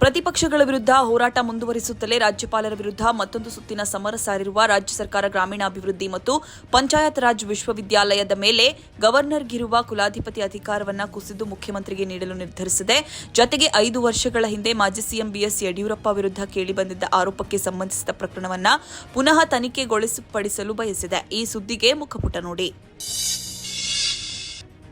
ಪ್ರತಿಪಕ್ಷಗಳ ವಿರುದ್ಧ ಹೋರಾಟ ಮುಂದುವರಿಸುತ್ತಲೇ ರಾಜ್ಯಪಾಲರ ವಿರುದ್ಧ ಮತ್ತೊಂದು ಸುತ್ತಿನ ಸಮರ ಸಾರಿರುವ ರಾಜ್ಯ ಸರ್ಕಾರ ಗ್ರಾಮೀಣಾಭಿವೃದ್ಧಿ ಮತ್ತು ಪಂಚಾಯತ್ ರಾಜ್ ವಿಶ್ವವಿದ್ಯಾಲಯದ ಮೇಲೆ ಗವರ್ನರ್ಗಿರುವ ಕುಲಾಧಿಪತಿ ಅಧಿಕಾರವನ್ನು ಕುಸಿದು ಮುಖ್ಯಮಂತ್ರಿಗೆ ನೀಡಲು ನಿರ್ಧರಿಸಿದೆ. ಜತೆಗೆ ಐದು ವರ್ಷಗಳ ಹಿಂದೆ ಮಾಜಿ ಸಿಎಂ ಬಿಎಸ್ ಯಡಿಯೂರಪ್ಪ ವಿರುದ್ಧ ಕೇಳಿಬಂದಿದ್ದ ಆರೋಪಕ್ಕೆ ಸಂಬಂಧಿಸಿದ ಪ್ರಕರಣವನ್ನ ಪುನಃ ತನಿಖೆಗೊಳಿಸಪಡಿಸಲು ಬಯಸಿದೆ. ಈ ಸುದ್ದಿಗೆ ಮುಖಪುಟ ನೋಡಿ.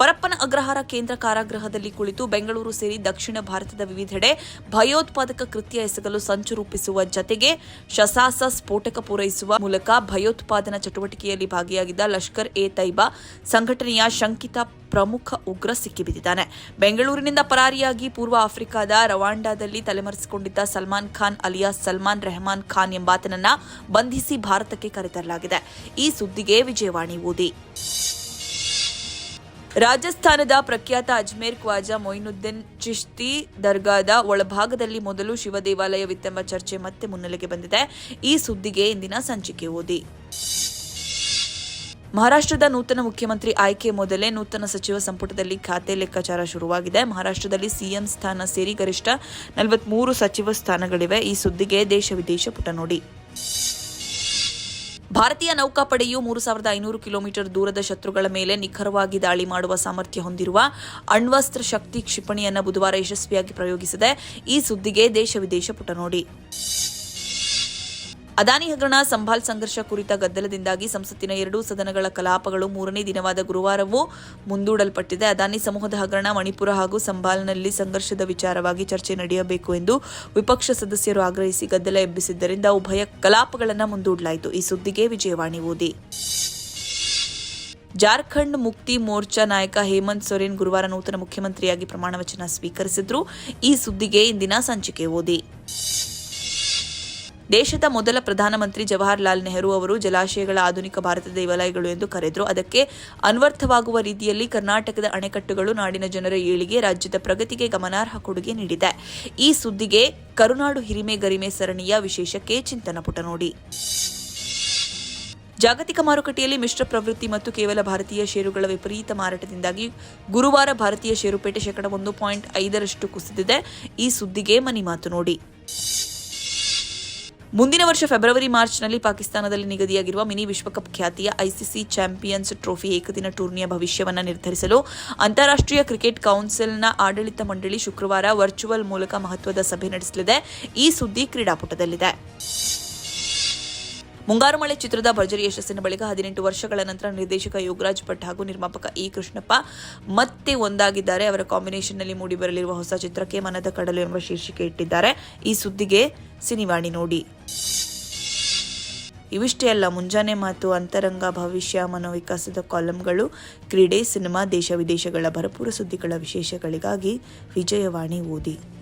ಪರಪ್ಪನ ಅಗ್ರಹಾರ ಕೇಂದ್ರ ಕಾರಾಗೃಹದಲ್ಲಿ ಕುಳಿತು ಬೆಂಗಳೂರು ಸೇರಿ ದಕ್ಷಿಣ ಭಾರತದ ವಿವಿಧೆಡೆ ಭಯೋತ್ಪಾದಕ ಕೃತ್ಯ ಎಸಗಲು ಸಂಚು ರೂಪಿಸುವ ಜತೆಗೆ ಶಸಾಸ ಸ್ಫೋಟಕ ಪೂರೈಸುವ ಮೂಲಕ ಭಯೋತ್ಪಾದನಾ ಚಟುವಟಿಕೆಯಲ್ಲಿ ಭಾಗಿಯಾಗಿದ್ದ ಲಷ್ಕರ್ ಎ ತೈಬಾ ಸಂಘಟನೆಯ ಶಂಕಿತ ಪ್ರಮುಖ ಉಗ್ರ ಸಿಕ್ಕಿಬಿದ್ದಿದ್ದಾನೆ. ಬೆಂಗಳೂರಿನಿಂದ ಪರಾರಿಯಾಗಿ ಪೂರ್ವ ಆಫ್ರಿಕಾದ ರವಾಂಡಾದಲ್ಲಿ ತಲೆಮರೆಸಿಕೊಂಡಿದ್ದ ಸಲ್ಮಾನ್ ಖಾನ್ ಅಲಿಯಾಸ್ ಸಲ್ಮಾನ್ ರೆಹಮಾನ್ ಖಾನ್ ಎಂಬಾತನನ್ನ ಬಂಧಿಸಿ ಭಾರತಕ್ಕೆ ಕರೆತರಲಾಗಿದೆ. ಈ ಸುದ್ದಿಗೆ ವಿಜಯವಾಣಿ ಓದಿ. ರಾಜಸ್ಥಾನದ ಪ್ರಖ್ಯಾತ ಅಜ್ಮೇರ್ ಖ್ವಾಜಾ ಮೊಯಿನುದ್ದೀನ್ ಚಿಶ್ತಿ ದರ್ಗಾದ ಒಳಭಾಗದಲ್ಲಿ ಮೊದಲು ಶಿವ ದೇವಾಲಯವಿತ್ತೆಂಬ ಚರ್ಚೆ ಮತ್ತೆ ಮುನ್ನೆಲೆಗೆ ಬಂದಿದೆ. ಈ ಸುದ್ದಿಗೆ ಇಂದಿನ ಸಂಚಿಕೆ ಓದಿ. ಮಹಾರಾಷ್ಟ್ರದ ನೂತನ ಮುಖ್ಯಮಂತ್ರಿ ಆಯ್ಕೆ ಮೊದಲೇ ನೂತನ ಸಚಿವ ಸಂಪುಟದಲ್ಲಿ ಖಾತೆ ಲೆಕ್ಕಾಚಾರ ಶುರುವಾಗಿದೆ. ಮಹಾರಾಷ್ಟ್ರದಲ್ಲಿ ಸಿಎಂ ಸ್ಥಾನ ಸೇರಿ ಗರಿಷ್ಠ ನಲವತ್ಮೂರು ಸಚಿವ ಸ್ಥಾನಗಳಿವೆ. ಈ ಸುದ್ದಿಗೆ ದೇಶ ವಿದೇಶ ಪುಟ ನೋಡಿ. ಭಾರತೀಯ ನೌಕಾಪಡೆಯು ಮೂರು ಸಾವಿರದ ಐನೂರು ಕಿಲೋಮೀಟರ್ ದೂರದ ಶತ್ರುಗಳ ಮೇಲೆ ನಿಖರವಾಗಿ ದಾಳಿ ಮಾಡುವ ಸಾಮರ್ಥ್ಯ ಹೊಂದಿರುವ ಅಣ್ವಸ್ತ್ರ ಶಕ್ತಿ ಕ್ಷಿಪಣಿಯನ್ನು ಬುಧವಾರ ಯಶಸ್ವಿಯಾಗಿ ಪ್ರಯೋಗಿಸಿದೆ. ಈ ಸುದ್ದಿಗೆ ದೇಶ ವಿದೇಶ ಪುಟ ನೋಡಿ. ಅದಾನಿ ಹಗರಣ ಸಂಭಾಲ್ ಸಂಘರ್ಷ ಕುರಿತ ಗದ್ದಲದಿಂದಾಗಿ ಸಂಸತ್ತಿನ ಎರಡೂ ಸದನಗಳ ಕಲಾಪಗಳು ಮೂರನೇ ದಿನವಾದ ಗುರುವಾರವೂ ಮುಂದೂಡಲ್ಪಟ್ಟಿದೆ. ಅದಾನಿ ಸಮೂಹದ ಹಗರಣ ಮಣಿಪುರ ಹಾಗೂ ಸಂಭಾಲ್ನಲ್ಲಿ ಸಂಘರ್ಷದ ವಿಚಾರವಾಗಿ ಚರ್ಚೆ ನಡೆಯಬೇಕು ಎಂದು ವಿಪಕ್ಷ ಸದಸ್ಯರು ಆಗ್ರಹಿಸಿ ಗದ್ದಲ ಎಬ್ಬಿಸಿದ್ದರಿಂದ ಉಭಯ ಕಲಾಪಗಳನ್ನು ಮುಂದೂಡಲಾಯಿತು. ಈ ಸುದ್ದಿಗೆ ವಿಜಯವಾಣಿ ಓದಿ. ಜಾರ್ಖಂಡ್ ಮುಕ್ತಿ ಮೋರ್ಚಾ ನಾಯಕ ಹೇಮಂತ್ ಸೊರೇನ್ ಗುರುವಾರ ನೂತನ ಮುಖ್ಯಮಂತ್ರಿಯಾಗಿ ಪ್ರಮಾಣ ವಚನ ಸ್ವೀಕರಿಸಿದ್ರು. ಈ ಸುದ್ದಿಗೆ ಇಂದಿನ ಸಂಚಿಕೆ ಓದಿ. ದೇಶದ ಮೊದಲ ಪ್ರಧಾನಮಂತ್ರಿ ಜವಾಹರ್ಲಾಲ್ ನೆಹರು ಅವರು ಜಲಾಶಯಗಳ ಆಧುನಿಕ ಭಾರತದ ದೇವಾಲಯಗಳು ಎಂದು ಕರೆದರು. ಅದಕ್ಕೆ ಅನ್ವರ್ಥವಾಗುವ ರೀತಿಯಲ್ಲಿ ಕರ್ನಾಟಕದ ಅಣೆಕಟ್ಟುಗಳು ನಾಡಿನ ಜನರ ಏಳಿಗೆ, ರಾಜ್ಯದ ಪ್ರಗತಿಗೆ ಗಮನಾರ್ಹ ಕೊಡುಗೆ ನೀಡಿದೆ. ಈ ಸುದ್ದಿಗೆ ಕರುನಾಡು ಹಿರಿಮೆ ಗರಿಮೆ ಸರಣಿಯ ವಿಶೇಷಕ್ಕೆ ಚಿಂತನ ಪುಟ ನೋಡಿ. ಜಾಗತಿಕ ಮಾರುಕಟ್ಟೆಯಲ್ಲಿ ಮಿಶ್ರ ಪ್ರವೃತ್ತಿ ಮತ್ತು ಕೇವಲ ಭಾರತೀಯ ಷೇರುಗಳ ವಿಪರೀತ ಮಾರಾಟದಿಂದಾಗಿ ಗುರುವಾರ ಭಾರತೀಯ ಷೇರುಪೇಟೆ ಶೇಕಡ ಒಂದು ಪಾಯಿಂಟ್ ಐದರಷ್ಟು ಕುಸಿದಿದೆ. ಈ ಸುದ್ದಿಗೆ ಮನಿ ಮಾತು ನೋಡಿ. ಮುಂದಿನ ವರ್ಷ ಫೆಬ್ರವರಿ ಮಾರ್ಚ್ನಲ್ಲಿ ಪಾಕಿಸ್ತಾನದಲ್ಲಿ ನಿಗದಿಯಾಗಿರುವ ಮಿನಿ ವಿಶ್ವಕಪ್ ಖ್ಯಾತಿಯ ಐಸಿಸಿ ಚಾಂಪಿಯನ್ಸ್ ಟ್ರೋಫಿ ಏಕದಿನ ಟೂರ್ನಿಯ ಭವಿಷ್ಯವನ್ನು ನಿರ್ಧರಿಸಲು ಅಂತಾರಾಷ್ಟ್ರೀಯ ಕ್ರಿಕೆಟ್ ಕೌನ್ಸಿಲ್ನ ಆಡಳಿತ ಮಂಡಳಿ ಶುಕ್ರವಾರ ವರ್ಚುವಲ್ ಮೂಲಕ ಮಹತ್ವದ ಸಭೆ ನಡೆಸಲಿದೆ. ಈ ಸುದ್ದಿ ಕ್ರೀಡಾಪಟದಲ್ಲಿದೆ. ಮುಂಗಾರು ಮಳೆ ಚಿತ್ರದ ಭರ್ಜರಿ ಯಶಸ್ಸಿನ ಬಳಿಕ ಹದಿನೆಂಟು ವರ್ಷಗಳ ನಂತರ ನಿರ್ದೇಶಕ ಯೋಗರಾಜ್ ಭಟ್ ಹಾಗೂ ನಿರ್ಮಾಪಕ ಇ ಕೃಷ್ಣಪ್ಪ ಮತ್ತೆ ಒಂದಾಗಿದ್ದಾರೆ. ಅವರ ಕಾಂಬಿನೇಷನ್ನಲ್ಲಿ ಮೂಡಿಬರಲಿರುವ ಹೊಸ ಚಿತ್ರಕ್ಕೆ ಮನದ ಕಡಲು ಎಂಬ ಶೀರ್ಷಿಕೆ ಇಟ್ಟಿದ್ದಾರೆ. ಈ ಸುದ್ದಿಗೆ ಸಿನಿವಾಣಿ ನೋಡಿ. ಇವಿಷ್ಟೇ ಅಲ್ಲ, ಮುಂಜಾನೆ ಮಾತು ಅಂತರಂಗ ಭವಿಷ್ಯ, ಮನೋವಿಕಾಸದ ಕಾಲಂಗಳು, ಕ್ರೀಡೆ, ಸಿನಿಮಾ, ದೇಶ ವಿದೇಶಗಳ ಭರಪೂರ ಸುದ್ದಿಗಳ ವಿಶೇಷಗಳಿಗಾಗಿ ವಿಜಯವಾಣಿ ಓದಿ.